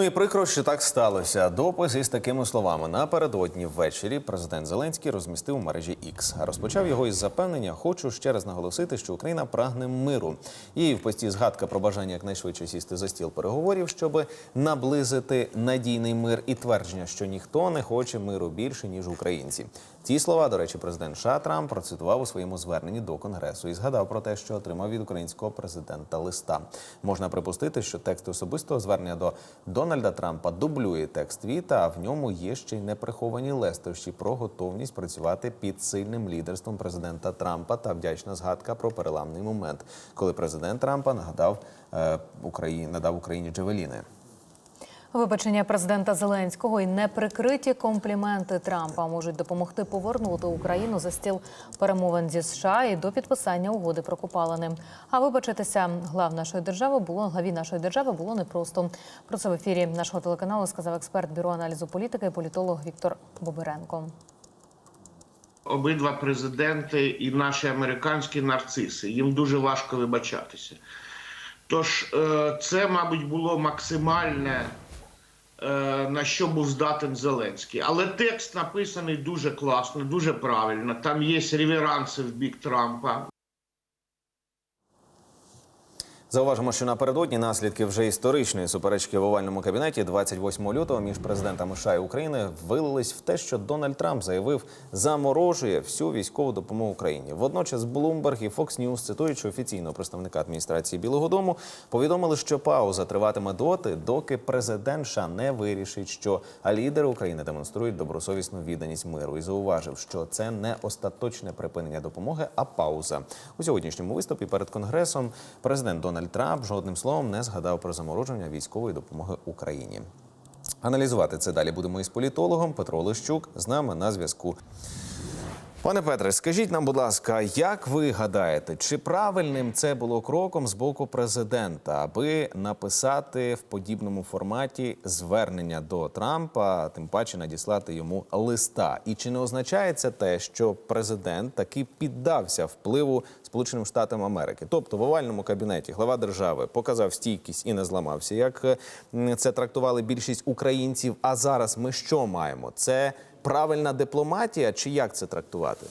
Ну і прикро, що так сталося. Допис із такими словами напередодні ввечері президент Зеленський розмістив у мережі X. Розпочав його із запевнення. Хочу ще раз наголосити, що Україна прагне миру. І в пості згадка про бажання якнайшвидше сісти за стіл переговорів, щоб наблизити надійний мир і твердження, що ніхто не хоче миру більше ніж українці. Ці слова, до речі, президент США Трамп процитував у своєму зверненні до конгресу і згадав про те, що отримав від українського президента листа. Можна припустити, що текст особистого звернення до Дональда Трампа дублює текст Віта, а в ньому є ще й неприховані лестощі про готовність працювати під сильним лідерством президента Трампа та вдячна згадка про переламний момент, коли президент Трампа нагадав е, Україні надав Україні Джевеліни. Вибачення президента Зеленського і неприкриті компліменти Трампа можуть допомогти повернути Україну за стіл перемовин зі США і до підписання угоди про копалини. А вибачитися глав нашої держави було главі нашої держави було непросто. Про це в ефірі нашого телеканалу сказав експерт бюро аналізу політики політолог Віктор Бобиренко. обидва президенти і наші американські нарциси. Їм дуже важко вибачатися. Тож е, це, мабуть, було максимальне, на що був здатен Зеленський. Але текст написаний дуже класно, дуже правильно. Там є реверанси в бік Трампа. Зауважимо, що напередодні наслідки вже історичної суперечки в овальному кабінеті 28 лютого між президентами США і України вилились в те, що Дональд Трамп заявив, заморожує всю військову допомогу Україні. Водночас Bloomberg і Fox News, цитуючи офіційного представника адміністрації Білого Дому, повідомили, що пауза триватиме доти, доки президент США не вирішить, що лідери України демонструють добросовісну відданість миру і зауважив, що це не остаточне припинення допомоги, а пауза у сьогоднішньому виступі перед конгресом. Президент Дональд Трамп жодним словом не згадав про замороження військової допомоги Україні. Аналізувати це далі будемо із політологом Петро Лищук з нами на зв'язку. Пане Петре, скажіть нам, будь ласка, як ви гадаєте, чи правильним це було кроком з боку президента, аби написати в подібному форматі звернення до Трампа, тим паче надіслати йому листа? І чи не означає це те, що президент таки піддався впливу Сполученим Штатам Америки? Тобто в овальному кабінеті глава держави показав стійкість і не зламався, як це трактували більшість українців. А зараз ми що маємо? Це правильна дипломатія, чи як це трактувати?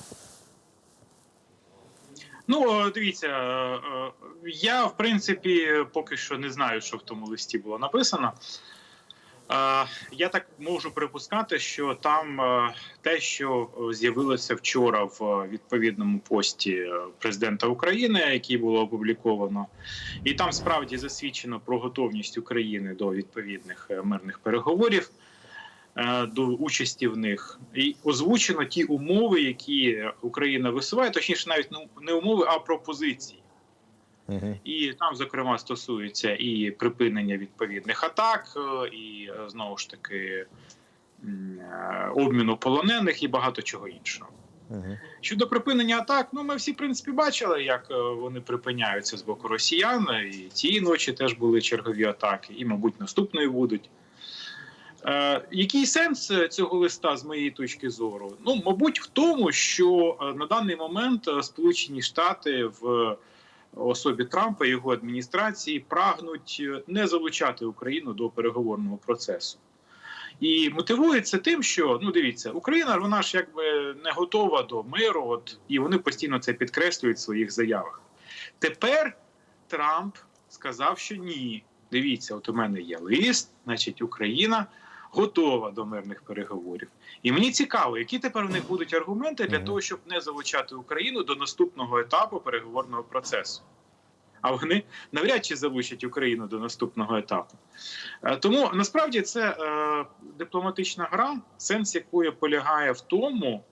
Ну, е, дивіться, е, е, я в принципі поки що не знаю, що в тому листі було написано. Я так можу припускати, що там те, що з'явилося вчора в відповідному пості президента України, який було опубліковано, і там справді засвідчено про готовність України до відповідних мирних переговорів. Е, До участі в них і озвучено ті умови, які Україна висуває, точніше, навіть ну, не умови, а пропозиції. І там, зокрема, стосується і припинення відповідних атак, е, і е, знову ж таки обміну полонених і багато чого іншого. Щодо припинення атак, ну ми всі в принципі бачили, як вони припиняються з боку росіян. І цієї ночі теж були чергові атаки, і, мабуть, наступної будуть. Е, який сенс е, цього листа з моєї точки зору? Ну, мабуть, в тому, що е, на даний момент Сполучені Штати в особі Трампа і його адміністрації прагнуть не залучати Україну до переговорного процесу. І мотивує це тим, що ну дивіться, Україна вона ж якби не готова до миру, от і вони постійно це підкреслюють в своїх заявах. Тепер Трамп сказав, що ні. Дивіться, от у мене є лист, значить, Україна готова до мирних переговорів. І мені цікаво, які тепер в них будуть аргументи для того, щоб не залучати Україну до наступного етапу переговорного процесу. А вони навряд чи залучать Україну до наступного етапу. Е, Тому насправді це е, дипломатична гра, сенс якої полягає в тому,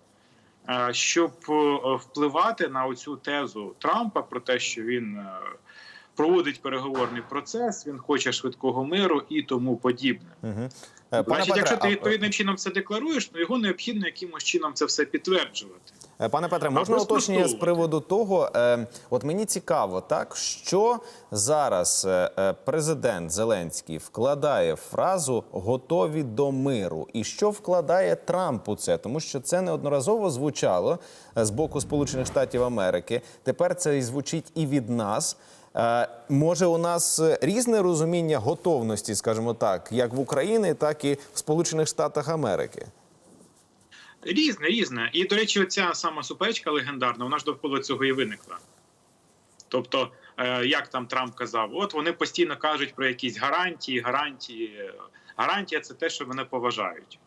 е, щоб впливати на оцю тезу Трампа про те, що він проводить переговорний процес, він хоче швидкого миру і тому подібне. Угу. Значить, якщо ти а, відповідним чином це декларуєш, то його необхідно якимось чином це все підтверджувати. Е, Пане Петре, можна уточнення з приводу того? Е, от мені цікаво, так що зараз е, е, президент Зеленський вкладає фразу готові до миру, і що вкладає Трамп у це, тому що це неодноразово звучало е, з боку Сполучених Штатів Америки. Тепер це і звучить і від нас. Е, Може, у нас е, різне розуміння готовності, скажімо так, як в Україні, так і в Сполучених Штатах Америки. Різне, різне. І, до речі, оця сама суперечка легендарна, вона ж довкола цього і виникла. Тобто, е, як там Трамп казав, от вони постійно кажуть про якісь гарантії, гарантії. Гарантія це те, що мене поважають.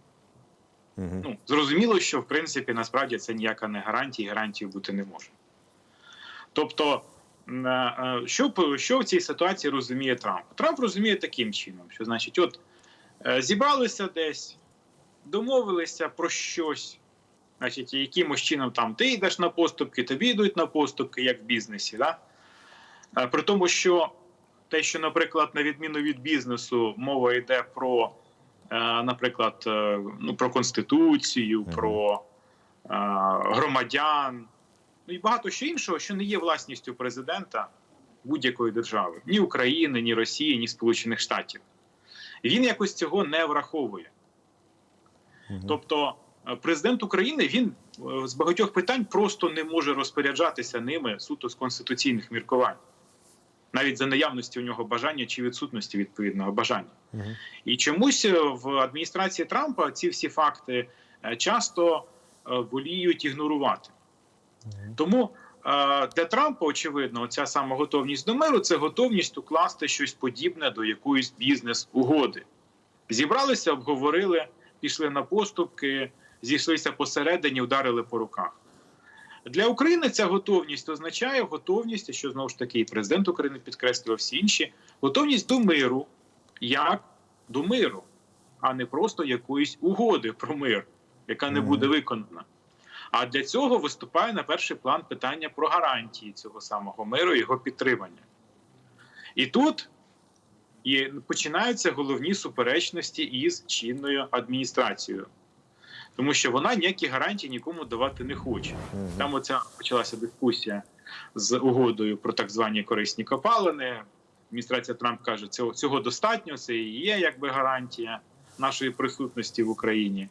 Мгм. Ну, зрозуміло, що в принципі насправді це ніяка не гарантія, і гарантії бути не може. Тобто, що, п- що в цій ситуації розуміє Трамп? Трамп розуміє таким чином, що значить, от е, зібралися десь, домовилися про щось, значить, якимось чином там ти йдеш на поступки, тобі йдуть на поступки, як в бізнесі. Да? Е, При тому, що те, що, наприклад, на відміну від бізнесу, мова йде про, е, наприклад, е, ну, про конституцію, про е, громадян, ну і багато що іншого, що не є власністю президента будь-якої держави, ні України, ні Росії, ні Сполучених Штатів. Він якось цього не враховує. Тобто, е, президент України він е, з багатьох питань просто не може розпоряджатися ними суто з конституційних міркувань, навіть за наявності у нього бажання чи відсутності відповідного бажання. Мгм. І чомусь е, в адміністрації Трампа ці всі факти часто воліють ігнорувати. Тому для Трампа, очевидно, ця сама готовність до миру це готовність укласти щось подібне до якоїсь бізнес-угоди. Зібралися, обговорили, пішли на поступки, зійшлися посередині, вдарили по руках. Для України ця готовність означає готовність, що знову ж таки і президент України підкреслював всі інші, готовність до миру, як до миру, а не просто якоїсь угоди про мир, яка не буде виконана. А для цього виступає на перший план питання про гарантії цього самого миру його підтримання. І тут і починаються головні суперечності із чинною адміністрацією, тому що вона ніякі гарантії нікому давати не хоче. Там оця почалася дискусія з угодою про так звані корисні копалини. Адміністрація Трамп каже, цього, цього достатньо, це і є якби гарантія нашої присутності в Україні.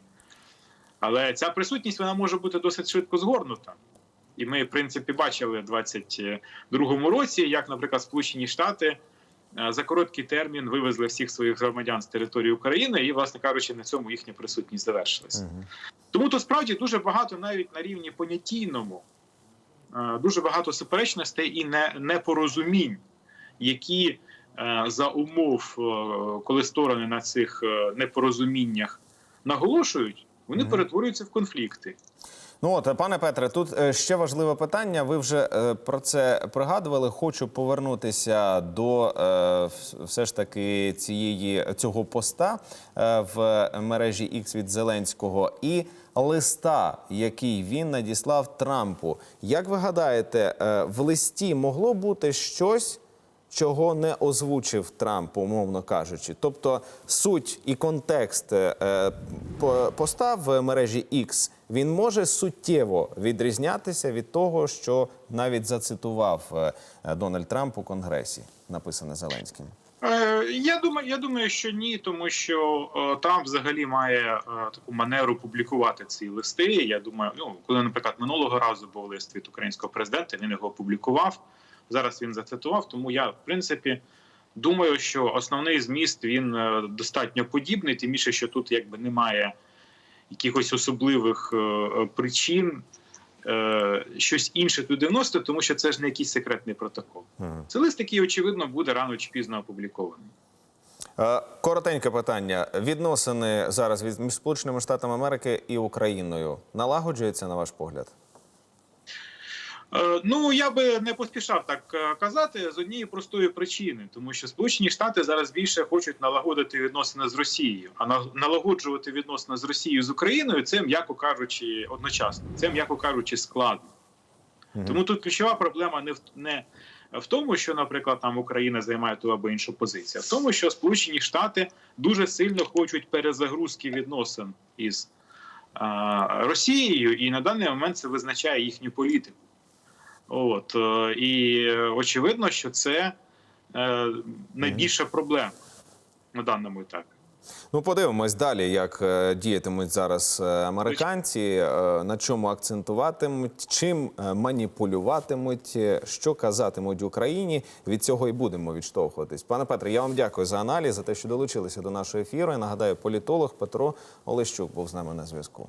Але ця присутність вона може бути досить швидко згорнута. І ми, в принципі, бачили в 2022 році, як, наприклад, Сполучені Штати е, за короткий термін вивезли всіх своїх громадян з території України, і, власне кажучи, на цьому їхня присутність завершилася. Тому тут справді дуже багато навіть на рівні понятійному, е, дуже багато суперечностей і не- непорозумінь, які е, за умов, коли сторони на цих непорозуміннях наголошують, вони перетворюються в конфлікти. Ну от, пане Петре, тут е, ще важливе питання. Ви вже е, про це пригадували. Хочу повернутися до е, все ж таки цієї цього поста е, в мережі X від Зеленського і листа, який він надіслав Трампу. Як ви гадаєте, е, в листі могло бути щось? Чого не озвучив Трамп, умовно кажучи. Тобто суть і контекст е, по- поста в мережі X, він може суттєво відрізнятися від того, що навіть зацитував е, Дональд Трамп у Конгресі, написане Зеленським. Е, Я думаю, я думаю, що ні, тому що е, Трамп взагалі має е, таку манеру публікувати ці листи. Я думаю, ну коли, наприклад, минулого разу був лист від українського президента, він його опублікував. Зараз він зацитував. Тому я, в принципі, думаю, що основний зміст він е, достатньо подібний, тим більше, що тут якби немає якихось особливих е, е, причин. Щось інше туди вносити, тому що це ж не якийсь секретний протокол. Мгм. Це лист, який, очевидно, буде рано чи пізно опублікований. Коротеньке питання. Відносини зараз між Сполученими Штатами Америки і Україною налагоджуються, на ваш погляд? Е, Ну я би не поспішав так е, казати з однієї простої причини, тому що Сполучені Штати зараз більше хочуть налагодити відносини з Росією, а налагоджувати відносини з Росією з Україною це м'яко кажучи одночасно. Це м'яко кажучи складно. Тому тут ключова проблема не в не в тому, що, наприклад, там Україна займає ту або іншу позицію, а в тому, що Сполучені Штати дуже сильно хочуть перезагрузки відносин із а, Росією, і на даний момент це визначає їхню політику. От е, і очевидно, що це е, найбільша проблема на даному етапі. Ну, подивимось далі, як е, діятимуть зараз американці, на чому акцентуватимуть, чим маніпулюватимуть, що казатимуть Україні. Від цього і будемо відштовхуватись. Пане Петре, я вам дякую за аналіз, за те, що долучилися до нашого ефіру. Я нагадаю, політолог Петро Олещук був з нами на зв'язку.